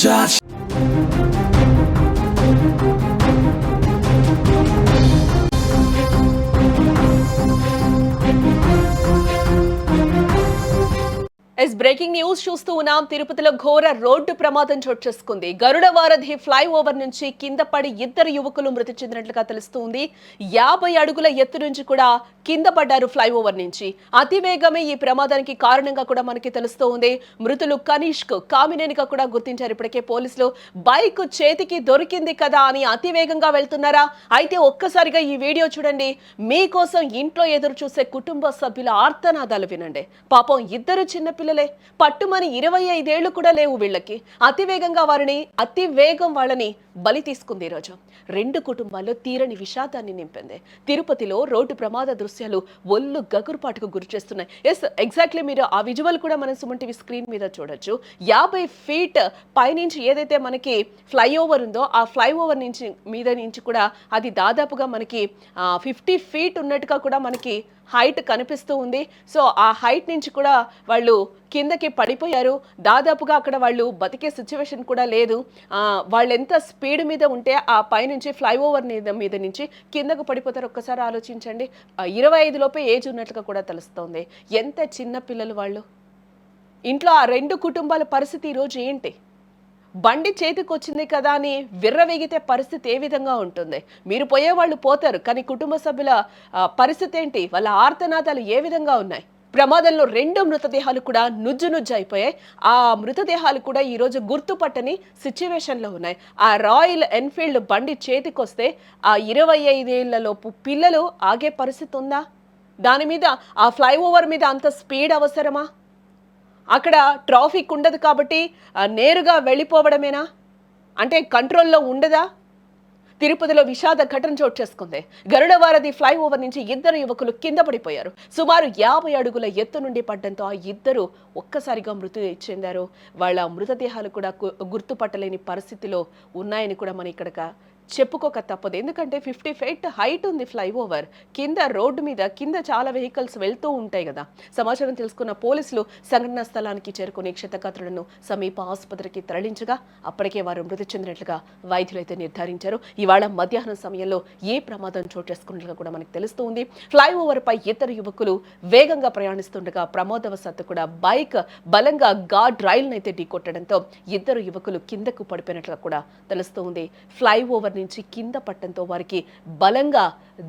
Josh. Yes breaking news చూస్తూ ఉన్నాం. తిరుపతిలో ఘోర రోడ్డు ప్రమాదం చోటు చేసుకుంది. గరుడ వారధి ఫ్లైఓవర్ నుంచి కింద పడి ఇద్దరు యువకులు మృతి చెందినట్లుగా తెలుస్తుంది. యాభై అడుగుల ఎత్తు నుంచి కూడా కింద పడ్డారు ఫ్లైఓవర్ నుంచి. అతివేగమే ఈ ప్రమాదానికి కారణంగా కూడా మనకి తెలుస్తూ ఉంది మృతులు కనీష్కు కామినేనిగా కూడా గుర్తించారు. ఇప్పటికే పోలీసులు బైక్ చేతికి దొరికింది కదా అని అతివేగంగా వెళ్తున్నారా? అయితే ఒక్కసారిగా ఈ వీడియో చూడండి. మీకోసం ఇంట్లో ఎదురు చూసే కుటుంబ సభ్యుల ఆర్తనాదాలు వినండి. పాపం ఇద్దరు చిన్నపిల్లలు పట్టుమని ఇరవై ఐదేళ్ళు కూడా లేవు వీళ్ళకి. అతివేగంగా వారిని అతి వేగం వాళ్ళని బలి తీసుకుంది ఈరోజు. రెండు కుటుంబాల్లో తీరని విషాదాన్ని నింపింది. తిరుపతిలో రోడ్డు ప్రమాద దృశ్యాలు ఒళ్ళు గగురుపాటుకు గురి చేస్తున్నాయి. ఎస్ ఎగ్జాక్ట్లీ మీరు ఆ విజువల్ కూడా మనం సుమన్ టీవీ స్క్రీన్ మీద చూడొచ్చు. యాభై ఫీట్ పైనుంచి ఏదైతే మనకి ఫ్లైఓవర్ ఉందో ఆ ఫ్లైఓవర్ నుంచి మీద నుంచి కూడా అది దాదాపుగా మనకి ఫిఫ్టీ ఫీట్ ఉన్నట్టుగా కూడా మనకి హైట్ కనిపిస్తూ ఉంది. సో ఆ హైట్ నుంచి కూడా వాళ్ళు కిందకి పడిపోయారు. దాదాపుగా అక్కడ వాళ్ళు బతికే సిచ్యువేషన్ కూడా లేదు. వాళ్ళెంత స్పీడ్ స్పీడ్ మీద ఉంటే ఆ పైనుంచి ఫ్లైఓవర్ మీద మీద నుంచి కిందకు పడిపోతారు. ఒక్కసారి ఆలోచించండి. ఇరవై ఐదు లోపే ఏజ్ ఉన్నట్లుగా కూడా తెలుస్తోంది. ఎంత చిన్న పిల్లలు వాళ్ళు? ఇంట్లో ఆ రెండు కుటుంబాల పరిస్థితి ఈరోజు ఏంటి? బండి చేతికి వచ్చింది కదా అని విర్రవేగితే పరిస్థితి ఏ విధంగా ఉంటుంది? మీరు పోయేవాళ్ళు పోతారు కానీ కుటుంబ సభ్యుల పరిస్థితి ఏంటి? వాళ్ళ ఆర్తనాదాలు ఏ విధంగా ఉన్నాయి? ప్రమాదంలో రెండు మృతదేహాలు కూడా నుజ్జు నుజ్జు అయిపోయాయి. ఆ మృతదేహాలు కూడా ఈరోజు గుర్తుపట్టని సిచ్యువేషన్లో ఉన్నాయి. ఆ రాయల్ ఎన్ఫీల్డ్ బండి చేతికొస్తే ఆ ఇరవై ఐదేళ్ళలోపు పిల్లలు ఆగే పరిస్థితి ఉందా? దాని మీద ఆ ఫ్లైఓవర్ మీద అంత స్పీడ్ అవసరమా? అక్కడ ట్రాఫిక్ ఉండదు కాబట్టి నేరుగా వెళ్ళిపోవడమేనా? అంటే కంట్రోల్లో ఉండదా? తిరుపతిలో విషాద ఘటన చోటు చేసుకుంది. గరుడవారధి ఫ్లైఓవర్ నుంచి ఇద్దరు యువకులు కింద పడిపోయారు. సుమారు యాభై అడుగుల ఎత్తు నుండి పడ్డంతో ఆ ఇద్దరు ఒక్కసారిగా మృతి చెందారు. వాళ్ళ మృతదేహాలు కూడా గుర్తుపట్టలేని పరిస్థితిలో ఉన్నాయని కూడా మనం ఇక్కడ చెప్పుకోక తప్పదు. ఎందుకంటే ఫిఫ్టీ ఫీట్ హైట్ ఉంది ఫ్లైఓవర్. కింద రోడ్డు మీద కింద చాలా వెహికల్స్ వెళ్తూ ఉంటాయి కదా. సమాచారం తెలుసుకున్న పోలీసులు సంఘటనా స్థలానికి చేరుకుని క్షతగాత్రులను సమీప ఆసుపత్రికి తరలించగా అప్పటికే వారు మృతి చెందినట్లుగా వైద్యులైతే నిర్ధారించారు. ఇవాళ మధ్యాహ్నం సమయంలో ఏ ప్రమాదం చోటు చేసుకున్నట్లుగా కూడా మనకు తెలుస్తూ ఉంది ఫ్లైఓవర్ పై ఇద్దరు యువకులు వేగంగా ప్రయాణిస్తుండగా ప్రమాదవశాత్తు కూడా బైక్ బలంగా గార్డ్ రైల్నైతే ఢీకొట్టడంతో ఇద్దరు యువకులు కిందకు పడిపోయినట్లుగా కూడా తెలుస్తూ ఉంది ఫ్లైఓవర్ని నుంచి కింద పట్టడంతో వారికి బలంగా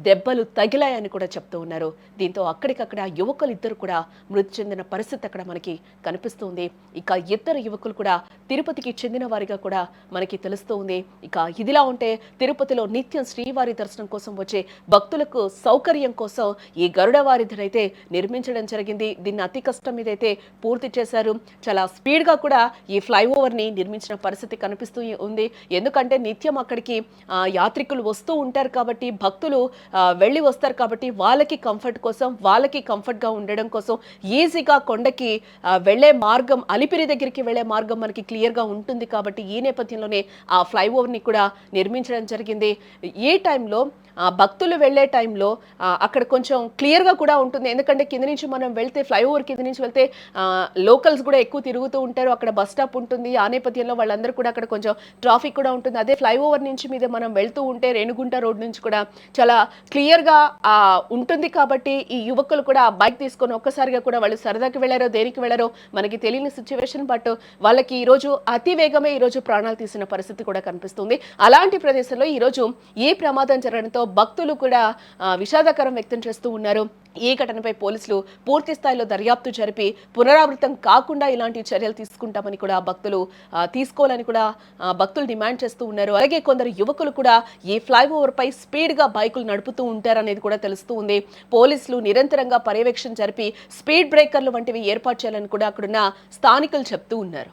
దెబ్బలు తగిలాయని కూడా చెప్తూ ఉన్నారు. దీంతో అక్కడికక్కడ యువకులిద్దరు యువకులు ఇద్దరు కూడా మృతి చెందిన పరిస్థితి అక్కడ మనకి కనిపిస్తుంది. ఇక ఇద్దరు యువకులు కూడా తిరుపతికి చెందిన వారిగా కూడా మనకి తెలుస్తూ ఉంది ఇక ఇదిలా ఉంటే తిరుపతిలో నిత్యం శ్రీవారి దర్శనం కోసం వచ్చే భక్తులకు సౌకర్యం కోసం ఈ గరుడ వారిధినైతే నిర్మించడం జరిగింది. దీన్ని అతి కష్టం మీద అయితే పూర్తి చేశారు. చాలా స్పీడ్గా కూడా ఈ ఫ్లైఓవర్ని నిర్మించిన పరిస్థితి కనిపిస్తూ ఉంది. ఎందుకంటే నిత్యం అక్కడికి యాత్రికులు వస్తూ ఉంటారు కాబట్టి భక్తులు వెళ్ళి వస్తారు కాబట్టి వాళ్ళకి కంఫర్ట్ కోసం వాళ్ళకి కంఫర్ట్గా ఉండడం కోసం ఈజీగా కొండకి వెళ్ళే మార్గం అలిపిరి దగ్గరికి వెళ్ళే మార్గం మనకి క్లియర్గా ఉంటుంది కాబట్టి ఈ నేపథ్యంలోనే ఆ ఫ్లైఓవర్ని కూడా నిర్మించడం జరిగింది. ఈ టైంలో ఆ, భక్తులు వెళ్ళే టైంలో అక్కడ కొంచెం క్లియర్గా కూడా ఉంటుంది. ఎందుకంటే కింద నుంచి మనం వెళ్తే ఫ్లైఓవర్ కింద నుంచి వెళ్తే లోకల్స్ కూడా ఎక్కువ తిరుగుతూ ఉంటారు. అక్కడ బస్ స్టాప్ ఉంటుంది. ఆ నేపథ్యంలో వాళ్ళందరూ కూడా అక్కడ కొంచెం ట్రాఫిక్ కూడా ఉంటుంది. అదే ఫ్లైఓవర్ నుంచి మీద మనం వెళ్తూ ఉంటే రేణుగుంట రోడ్ నుంచి కూడా చాలా క్లియర్గా ఉంటుంది కాబట్టి ఈ యువకులు కూడా ఆ బైక్ తీసుకొని ఒక్కసారిగా కూడా వాళ్ళు సరదాకి వెళ్ళారో దేనికి వెళ్ళారో మనకి తెలియని సిచ్యువేషన్ బట్ వాళ్ళకి ఈరోజు అతి వేగమే ఈరోజు ప్రాణాలు తీసిన పరిస్థితి కూడా కనిపిస్తుంది. అలాంటి ప్రదేశంలో ఈరోజు ఈ ప్రమాదం జరగడంతో భక్తులు కూడా విషాదకరం వ్యక్తం చేస్తూ ఉన్నారు. ఈ ఘటనపై పోలీసులు పూర్తి స్థాయిలో దర్యాప్తు జరిపి పునరావృతం కాకుండా ఇలాంటి చర్యలు తీసుకుంటామని కూడా భక్తులు తీసుకోవాలని కూడా భక్తులు డిమాండ్ చేస్తూ ఉన్నారు. అలాగే కొందరు యువకులు కూడా ఈ ఫ్లైఓవర్ పై స్పీడ్గా బైకులు నడుపుతూ ఉంటారనేది కూడా తెలుస్తూ ఉంది. పోలీసులు నిరంతరంగా పర్యవేక్షణ జరిపి స్పీడ్ బ్రేకర్లు వంటివి ఏర్పాటు చేయాలని కూడా అక్కడున్న స్థానికులు చెప్తూ ఉన్నారు.